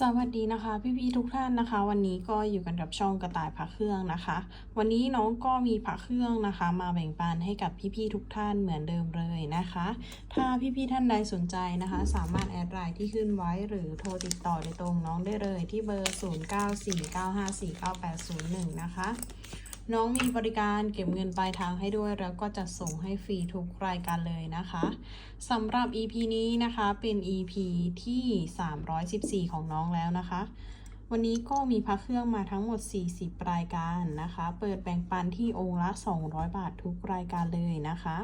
สวัสดีนะคะพี่ๆทุกท่านนะคะ วันนี้ก็อยู่กันกับช่องกระต่ายพระเครื่องนะคะ วันนี้น้องก็มีพระเครื่องนะคะ มาแบ่งปันให้กับพี่ๆทุกท่านเหมือนเดิมเลยนะคะ ถ้าพี่ๆท่านใดสนใจนะคะ สามารถแอดไลน์ที่ขึ้นไว้หรือโทรติดต่อโดยตรงน้องได้เลยที่เบอร์ 0949549801 นะคะ น้องมีบริการเก็บเงินปลายทางให้ด้วย แล้วก็จะส่งให้ฟรีทุกรายการเลยนะคะสำหรับ EP นี้นะคะเป็น EP ที่ 314 ของน้องแล้วนะคะ วันนี้ก็มีพักเครื่องมาทั้งหมด 40 รายการนะคะ เปิดแบ่งปันที่องค์ละ 200 บาททุกรายการเลยนะคะ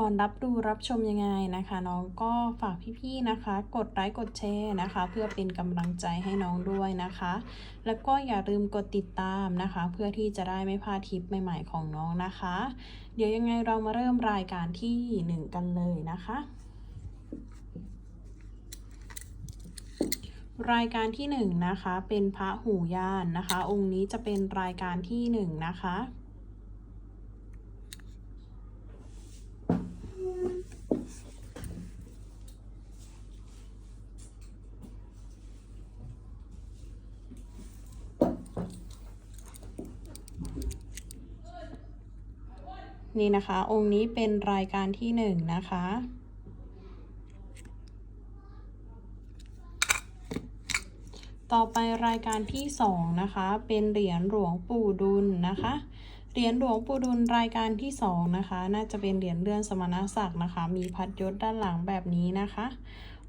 ก่อนรับดูรับชมยังไงนะคะ น้องก็ฝากพี่ๆนะคะ กดไลค์กดแชร์นะคะ เพื่อเป็นกำลังใจให้น้องด้วยนะคะ แล้วก็อย่าลืมกดติดตามนะคะ เพื่อที่จะได้ไม่พลาดทิปใหม่ๆของน้องนะคะ เดี๋ยวยังไงเรามาเริ่มรายการที่1กันเลยนะคะ รายการที่1นะคะเป็นพระหูยานนะคะ องค์นี้จะเป็นรายการที่1นะคะ นี่นะคะ องค์นี้เป็นรายการที่หนึ่งนะคะ ต่อไปรายการที่สองนะคะ เป็นเหรียญหลวงปู่ดุลนะคะ เหรียญหลวงปู่ดุลรายการที่สองนะคะ น่าจะเป็นเหรียญเลื่อนสมณศักดิ์นะคะ มีพัดยศด้านหลังแบบนี้นะคะ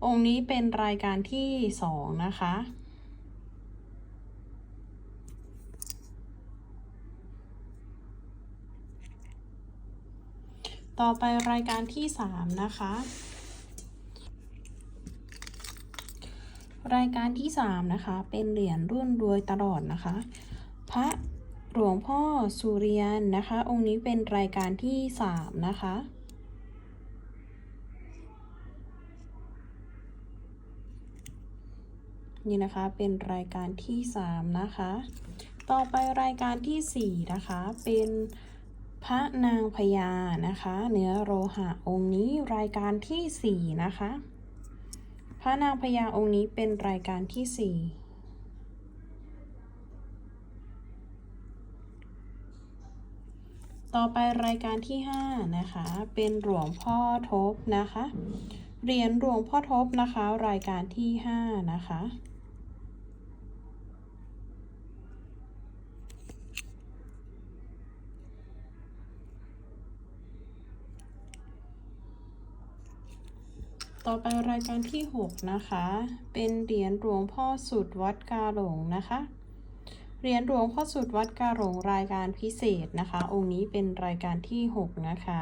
องค์นี้เป็นรายการที่สองนะคะ ต่อไปรายการที่ 3 นะคะ รายการที่ 3 นะคะ เป็นเหรียญรุ่นรวยตลอดนะคะ พระหลวงพ่อสุริยันนะคะ องค์นี้เป็นรายการที่ 3 นะคะนี่นะคะเป็นรายการที่ 3 นะคะ ต่อไปรายการที่ 4 นะคะ เป็น พระนางพญานะคะ เนื้อโลหะองค์นี้รายการที่ 4 นะคะ พระนางพญาองค์นี้เป็นรายการที่ 4ต่อไปรายการที่ 5 นะคะ เป็นหลวงพ่อทบนะคะ เหรียญหลวงพ่อทบนะคะ รายการที่ 5 นะคะ ต่อไปรายการที่ 6 นะคะ เป็นเหรียญหลวงพ่อสุดวัดกาหลงนะคะ เหรียญหลวงพ่อสุดวัดกาหลงรายการพิเศษนะคะ องค์นี้เป็นรายการที่ 6 นะคะ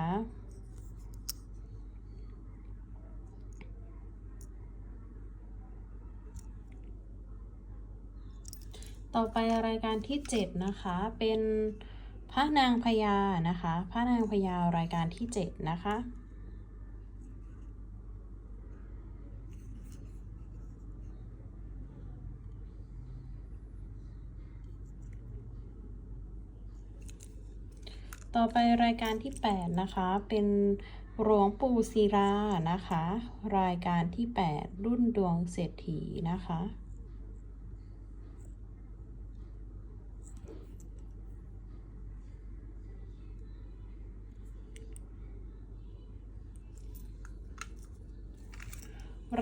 ต่อไปรายการที่ 7 นะคะ เป็นพระนางพญานะคะ พระนางพญารายการที่ 7 นะคะ ต่อไปรายการที่ 8 นะคะ เป็นหลวงปู่ศิลานะคะ รายการที่ 8 รุ่นดวงเศรษฐีนะคะ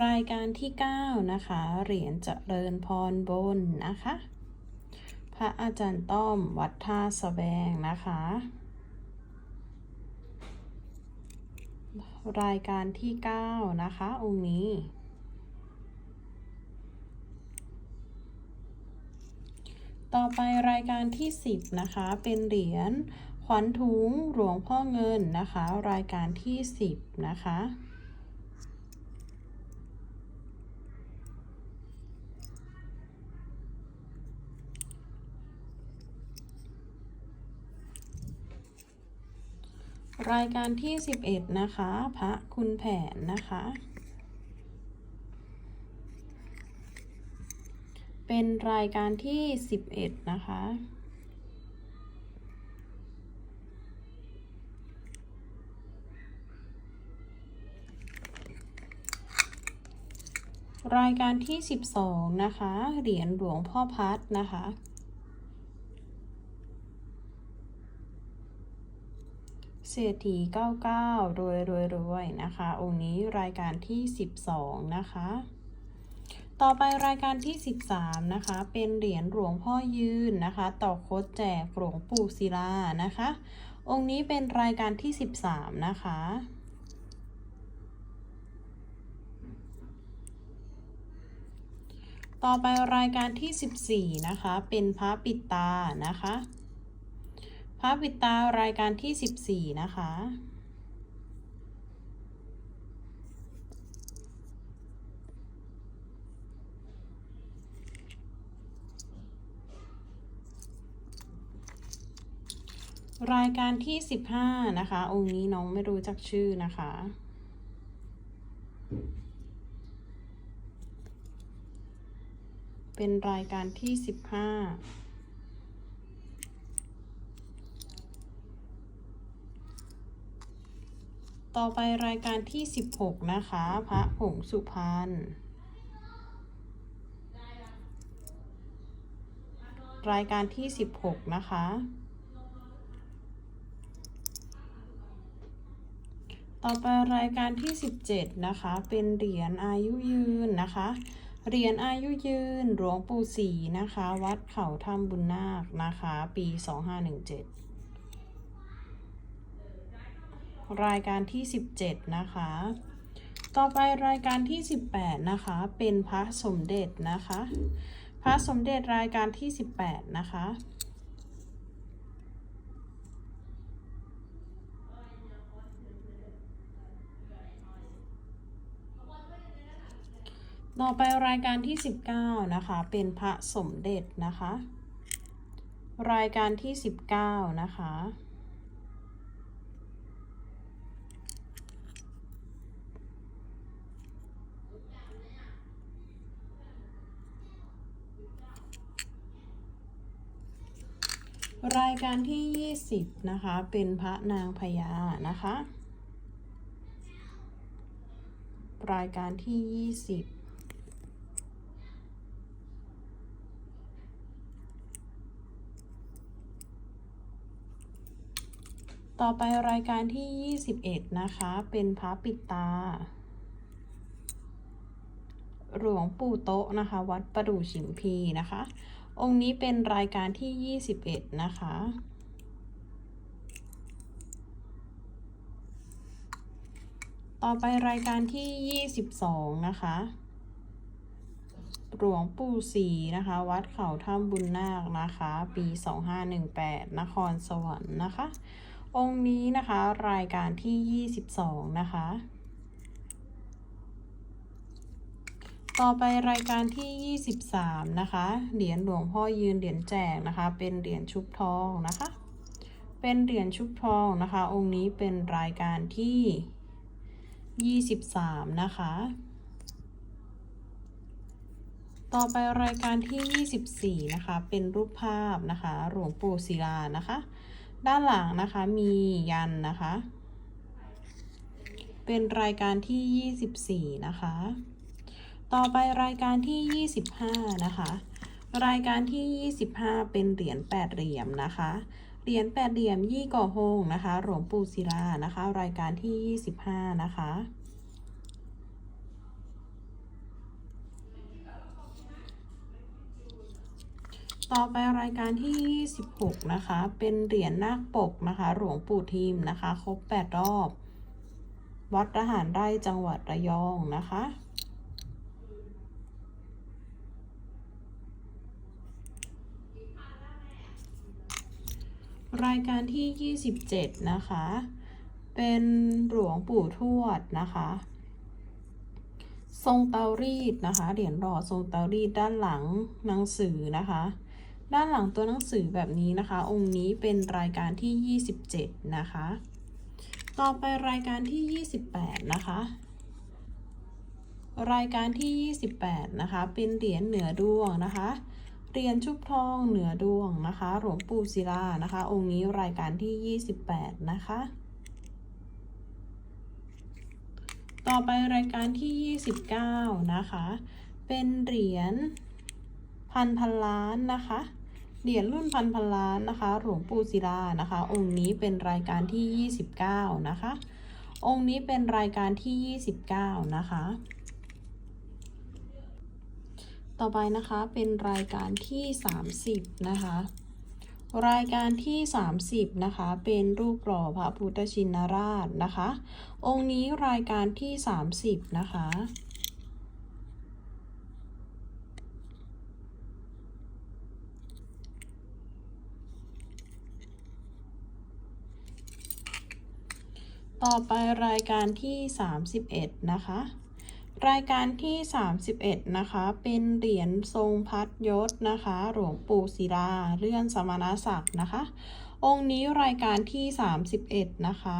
รายการที่ 9 นะคะ เหรียญเจริญพรบนนะคะ พระอาจารย์ต้อมวัดท่าสะแบงนะคะ รายการที่ 9 นะคะ องค์นี้ ต่อไปรายการที่ 10 นะคะ เป็นเหรียญขวัญถุงหลวงพ่อเงินนะคะ รายการที่ 10 นะคะ รายการที่ 11 นะคะ พระคุณแผนนะคะ เป็นรายการที่ 11 นะคะรายการที่ 12 นะคะ เหรียญหลวงพ่อพัดนะคะ เศรษฐี99 รวยรวยรวยนะคะ องค์นี้รายการที่ 12 นะคะ ต่อไปรายการที่ 13 นะคะ เป็นเหรียญหลวงพ่อยืนนะคะต่อโคดแจกหลวงปู่ศิลานะคะ องค์นี้เป็นรายการที่ 13 นะคะต่อไปรายการที่ 14 นะคะ เป็นพระปิดตานะคะ พระปิดตารายการที่ 14 นะคะ รายการที่ 15 นะคะ องค์นี้น้องไม่รู้จักชื่อนะคะเป็นรายการที่15 ต่อไปรายการที่ 16 นะคะ พระผงสุพรรณรายการที่ 16 นะคะ ต่อไปรายการที่ 17 นะคะ เป็นเหรียญอายุยืนนะคะ เหรียญอายุยืนหลวงปู่ศรีนะคะ วัดเขาถ้ำบุญนาคนะคะ ปี 2517 รายการที่ 17 นะคะ ต่อไปรายการที่ 18 นะคะ เป็นพระสมเด็จนะคะ พระสมเด็จรายการที่ 18 นะคะต่อไปรายการที่ 19 นะคะ เป็นพระสมเด็จนะคะ รายการที่ 19 นะคะ รายการที่ 20 นะคะ เป็นพระนางพญานะคะ รายการที่ 20ต่อไปรายการที่ 21 นะคะ เป็นพระปิดตา หลวงปู่โต๊ะนะคะ วัดประดู่ฉิมพีนะคะ องค์นี้เป็นรายการที่ 21 นะคะ ต่อไปรายการที่ 22 นะคะ หลวงปู่ศรีนะคะ วัดเขาถ้ำบุญนาคนะคะ ปี 2518 นครสวรรค์นะคะ องค์นี้นะคะรายการที่ 22 นะคะ ต่อไปรายการที่ 23 นะคะ เหรียญหลวงพ่อยืนเหรียญแจกนะคะ เป็นเหรียญชุบทองนะคะ เป็นเหรียญชุบทองนะคะ องค์นี้เป็นรายการที่ 23 นะคะ ต่อไปรายการที่ 24 นะคะ เป็นรูปภาพนะคะ หลวงปู่ศิลานะคะ ด้านหลังนะคะมียันนะคะ เป็นรายการที่ 24 นะคะ ต่อไปรายการที่ 25 นะคะ รายการที่ 25 เป็นเหรียญแปดเหลี่ยมนะคะ เหรียญแปดเหลี่ยมยี่ก่อหงนะคะ หลวงปู่ศิลานะคะ รายการที่ 25 นะคะ ต่อไปรายการที่ 26 นะคะ เป็นเหรียญนาคปกนะคะ หลวงปู่ทิมนะคะ ครบ 8 รอบ วัดทหารไร่จังหวัดระยองนะคะ รายการที่ 27 นะคะ เป็นหลวงปู่ทวดนะคะ ทรงเตารีดนะคะ เหรียญหล่อทรงเตารีดด้านหลังหนังสือนะคะ ด้านหลังตัวหนังสือแบบนี้นะคะ องค์นี้เป็นรายการที่ 27 นะคะ ต่อไปรายการที่ 28 นะคะรายการที่ 28 นะคะ เป็นเหรียญเหนือดวงนะคะ เหรียญชุบทองเหนือดวงนะคะ หลวงปู่ศิลานะคะ องค์นี้รายการที่ 28 นะคะ ต่อไปรายการที่ 29 นะคะ เป็นเหรียญพันพันล้านนะคะ เหรียญรุ่นพันพันล้านนะคะ หลวงปู่ศิลานะคะ องค์นี้เป็นรายการที่ 29 นะคะ องค์นี้เป็นรายการที่ 29 นะคะ ต่อไปนะคะเป็นรายการที่ 30 นะคะ รายการที่ 30 นะคะ เป็นรูปหล่อพระพุทธชินราชนะคะ องค์นี้รายการที่ 30 นะคะต่อไปรายการที่ 31 นะคะ รายการที่ 31 นะคะ เป็นเหรียญทรงพัดยศนะคะ หลวงปู่ศิลาเลื่อนสมณศักดิ์นะคะ องค์นี้รายการที่ 31 นะคะ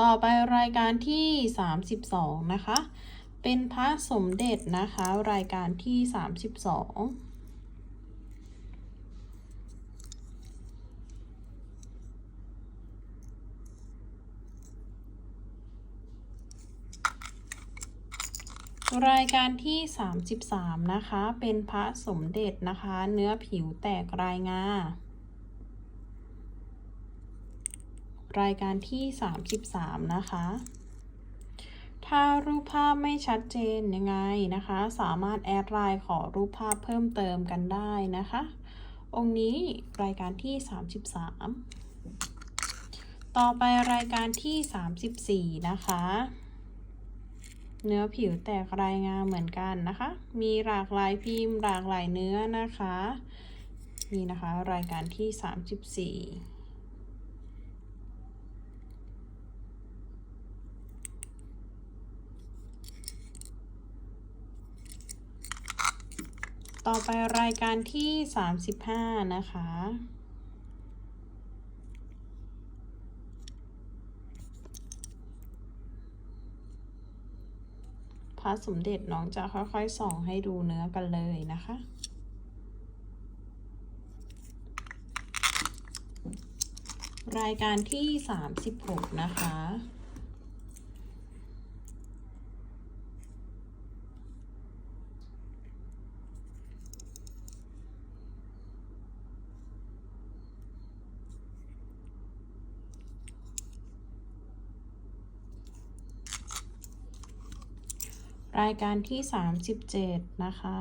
ต่อไปรายการที่ 32 นะคะ เป็นพระสมเด็จนะคะ รายการที่ 32 รายการที่ 33 นะคะ เป็นพระสมเด็จนะคะ เนื้อผิวแตกรายงารายการที่ 33 นะคะ ถ้ารูปภาพไม่ชัดเจนยังไงนะคะ สามารถแอดไลน์ขอรูปภาพเพิ่มเติมกันได้นะคะ องค์นี้รายการที่ 33 ต่อไปรายการที่ 34 นะคะ เนื้อผิวแตกรายงามเหมือนกันนะคะ มีหลากหลายพิมพ์หลากหลายเนื้อนะคะ นี่นะคะรายการที่ 34ต่อไปรายการที่ 35 นะคะ พระสมเด็จน้องจะค่อยๆส่องให้ดูเนื้อกันเลยนะคะรายการที่ 36 นะคะ รายการที่ 37 นะคะ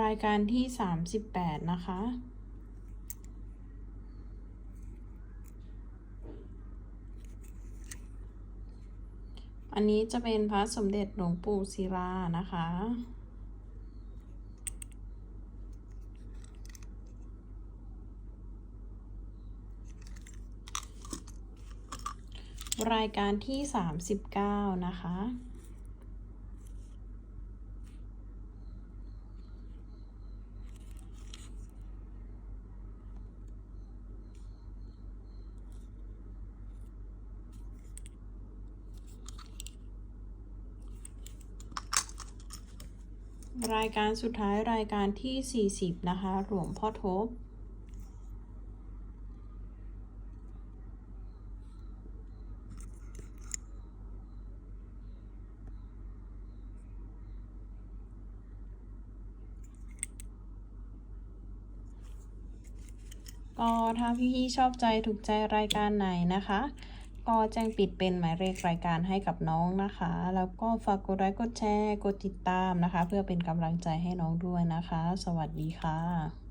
รายการที่ 38 นะคะ อันนี้จะเป็นพระสมเด็จหลวงปู่ศิลานะคะ รายการที่ 39 นะคะ รายการสุดท้ายรายการที่ 40 นะคะ หลวงพ่อทบ ก็ถ้าพี่ๆชอบใจถูกใจรายการไหนนะคะ ก็แจ้งปิดเป็นหมายเลขรายการให้กับน้องนะคะ แล้วก็ฝากกดไลค์กดแชร์ กดติดตามนะคะ เพื่อเป็นกำลังใจให้น้องด้วยนะคะ สวัสดีค่ะ